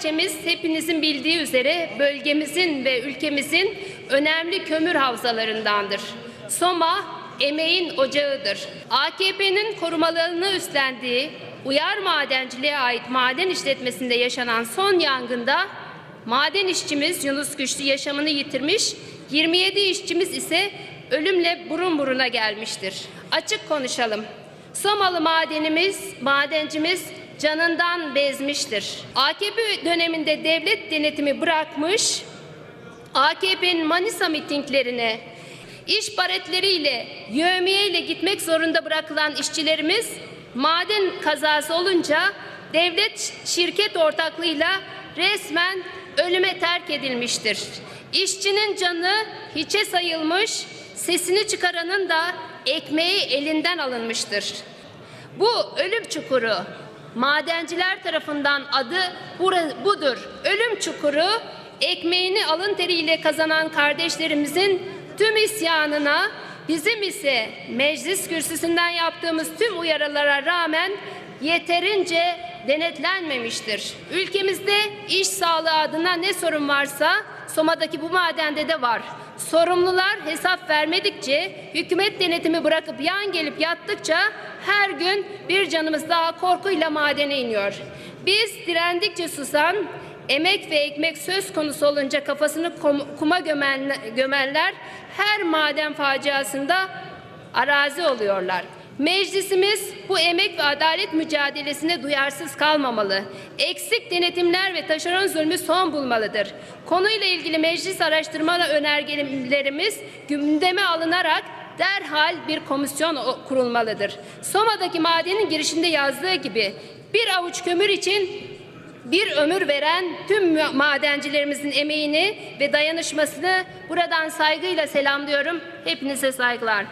ilçemiz hepinizin bildiği üzere bölgemizin ve ülkemizin önemli kömür havzalarındandır. Soma emeğin ocağıdır. AKP'nin korumalarını üstlendiği uyar madenciliğe ait maden işletmesinde yaşanan son yangında maden işçimiz Yunus Güçlü yaşamını yitirmiş, 27 işçimiz ise ölümle burun buruna gelmiştir. Açık konuşalım. Somalı madenimiz, madencimiz canından bezmiştir. AKP döneminde devlet denetimi bırakmış, AKP'nin Manisa mitinglerine iş baretleriyle, yövmiyeyle gitmek zorunda bırakılan işçilerimiz maden kazası olunca devlet şirket ortaklığıyla resmen ölüme terk edilmiştir. İşçinin canı hiçe sayılmış, sesini çıkaranın da ekmeği elinden alınmıştır. Bu ölüm çukuru madenciler tarafından adı budur. Ölüm çukuru ekmeğini alın teriyle kazanan kardeşlerimizin tüm isyanına bizim ise meclis kürsüsünden yaptığımız tüm uyarılara rağmen yeterince denetlenmemiştir. Ülkemizde iş sağlığı adına ne sorun varsa Soma'daki bu madende de var. Sorumlular hesap vermedikçe, hükümet denetimi bırakıp yan gelip yattıkça her gün bir canımız daha korkuyla madene iniyor. Biz direndikçe susan, emek ve ekmek söz konusu olunca kafasını kuma gömen, gömenler her maden faciasında arazi oluyorlar. Meclisimiz bu emek ve adalet mücadelesine duyarsız kalmamalı. Eksik denetimler ve taşeron zulmü son bulmalıdır. Konuyla ilgili meclis araştırma önergelerimiz gündeme alınarak derhal bir komisyon kurulmalıdır. Soma'daki madenin girişinde yazdığı gibi bir avuç kömür için bir ömür veren tüm madencilerimizin emeğini ve dayanışmasını buradan saygıyla selamlıyorum. Hepinize saygılar.